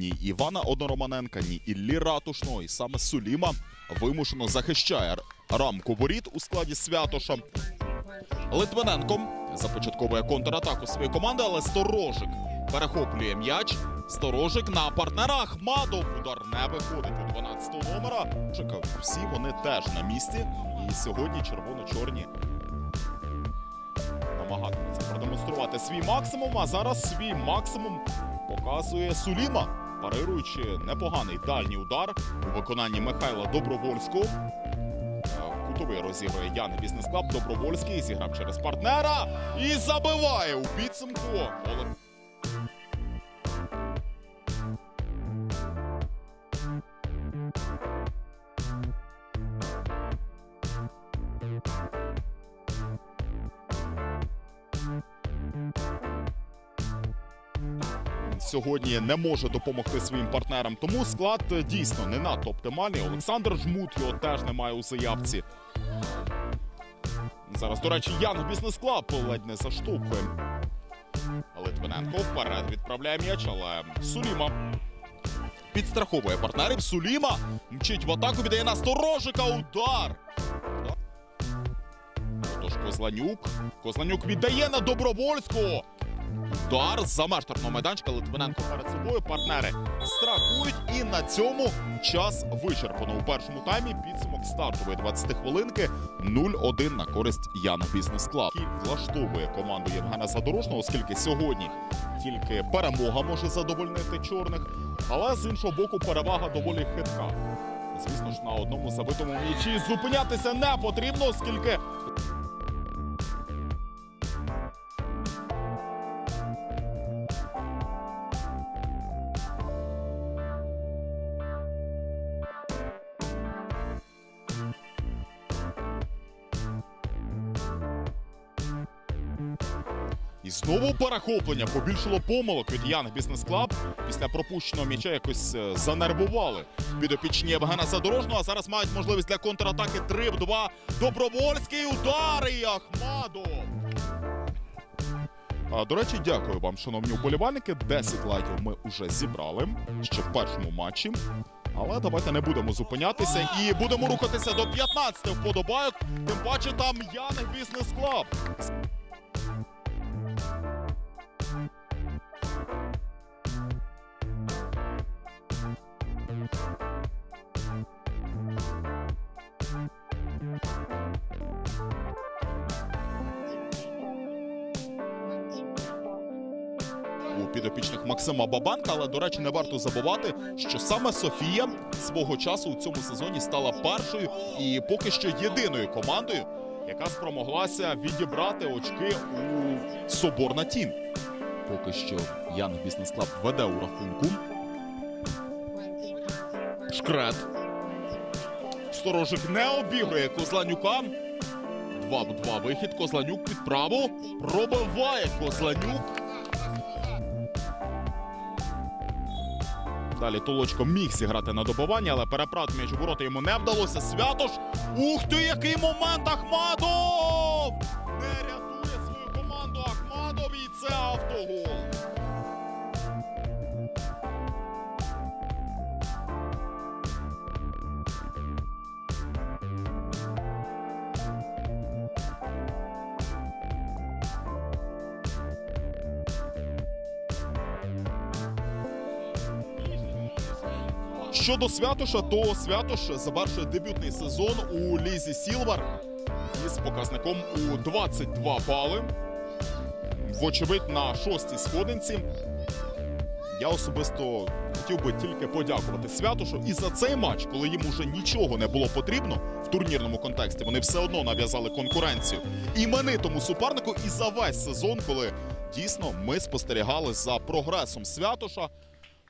ні Івана Однороманенка, ні Іллі Ратушного. І саме Суліма вимушено захищає рамку воріт у складі Святоша. Литвиненко започатковує контратаку своєї команди, але Сторожик перехоплює м'яч. Сторожик на партнера Ахмадов. Удар не виходить у 12-го номера. Чекав, всі вони теж на місці. І сьогодні червоно-чорні намагатимуться продемонструвати свій максимум. А зараз свій максимум показує Суліма, парируючи непоганий дальній удар у виконанні Михайла Добровольського. Е, Кутовий розіграє Ян Бізнес Клаб. Добровольський зіграв через партнера і забиває у підсумку. Сьогодні не може допомогти своїм партнерам. Тому склад е, дійсно не надто оптимальний. Олександр Жмут його теж немає у заявці. Зараз, до речі, Янг Бізнес Клаб ледь не заштовхує. Литвиненко вперед відправляє м'яч, але Суліма підстраховує партнерів. Суліма мчить в атаку, віддає на сторожика. Удар. Отож Козланюк. Козланюк віддає на Добровольського. Удар за меж штрафного майданчика Литвиненко перед собою. Партнери страхують. І на цьому час вичерпано у першому таймі. Підсумок стартової 20 хвилинки 0-1 на користь Яна Бізнес Клаб. Який влаштовує команду Євгена Задорожного, оскільки сьогодні тільки перемога може задовольнити чорних. Але з іншого боку, перевага доволі хитка. Звісно ж, на одному забитому м'ячі зупинятися не потрібно, оскільки І знову перехоплення побільшило помилок від Янг Бізнес Клаб. Після пропущеного м'яча якось е, занервували підопічні Євгена Задорожного. А зараз мають можливість для контратаки 3-2. Добровольський удар і Ахмадов. А, До речі, дякую вам, шановні вболівальники. 10 лайків ми вже зібрали ще в першому матчі. Але давайте не будемо зупинятися і будемо рухатися до 15 вподобайок. Тим паче там Янг Бізнес Клаб. У підопічних Максима Бабанка. Але, до речі, не варто забувати, що саме Софія свого часу у цьому сезоні стала першою і поки що єдиною командою, яка спромоглася відібрати очки у Соборна Тім. Поки що Янг Бізнес Клаб веде у рахунку. Шкрет. Сторожик не обігрує Козланюка. 2 в 2 вихід. Козланюк під праву. Пробиває Козланюк. Далі Толочко міг зіграти на добивання, але переправити м'яч у ворота йому не вдалося. Святош. Ух ти, який момент Ахмадов! Щодо Святоша, то Святош завершує дебютний сезон у Лізі Сілвар із показником у 22 бали. Вочевидь, на шостій сходинці. Я особисто хотів би тільки подякувати Святошу і за цей матч, коли їм уже нічого не було потрібно в турнірному контексті. Вони все одно нав'язали конкуренцію іменитому супернику і за весь сезон, коли дійсно ми спостерігали за прогресом Святоша.